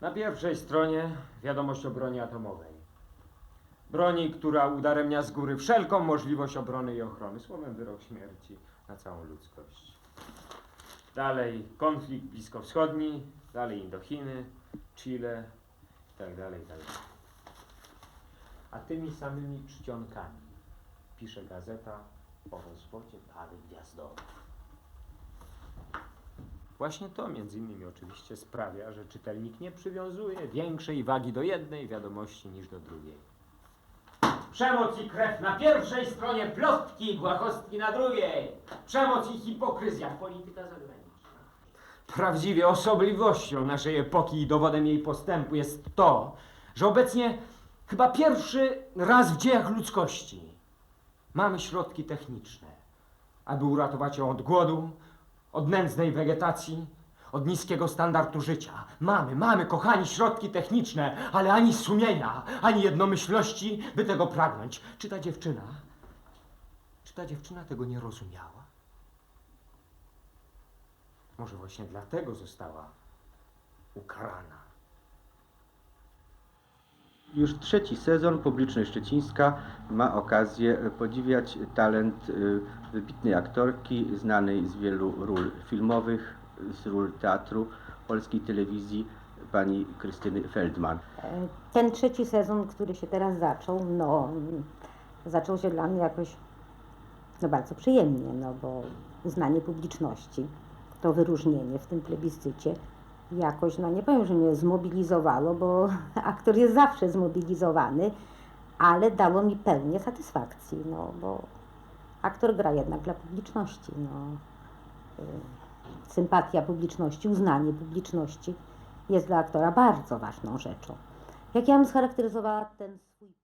Na pierwszej stronie wiadomość o broni atomowej. Broni, która udaremnia z góry wszelką możliwość obrony i ochrony. Słowem wyrok śmierci na całą ludzkość. Dalej konflikt bliskowschodni, dalej Indochiny, Chile i tak dalej, i tak. A tymi samymi czcionkami pisze gazeta o rozwodzie pary gwiazdowej. Właśnie to między innymi oczywiście sprawia, że czytelnik nie przywiązuje większej wagi do jednej wiadomości niż do drugiej. Przemoc i krew na pierwszej stronie, plotki i błahostki na drugiej. Przemoc i hipokryzja, polityka zagraniczna. Prawdziwie osobliwością naszej epoki i dowodem jej postępu jest to, że obecnie chyba pierwszy raz w dziejach ludzkości mamy środki techniczne, aby uratować ją od głodu, od nędznej wegetacji, od niskiego standardu życia. Mamy, mamy, kochani, środki techniczne, ale ani sumienia, ani jednomyślności, by tego pragnąć. Czy ta dziewczyna, czy ta dziewczyna tego nie rozumiała? Może właśnie dlatego została ukarana. Już trzeci sezon Publiczność Szczecińska ma okazję podziwiać talent y, wybitnej aktorki, znanej z wielu ról filmowych, z ról teatru polskiej telewizji, pani Krystyny Feldman. Ten trzeci sezon, który się teraz zaczął, no, zaczął się dla mnie jakoś no, bardzo przyjemnie, no bo uznanie publiczności, to wyróżnienie w tym plebiscycie jakoś, no nie powiem, że mnie zmobilizowało, bo aktor jest zawsze zmobilizowany, ale dało mi pełnię satysfakcji, no bo aktor gra jednak dla publiczności, no. Y, Sympatia publiczności, uznanie publiczności jest dla aktora bardzo ważną rzeczą. Jak ja bym scharakteryzowała ten swój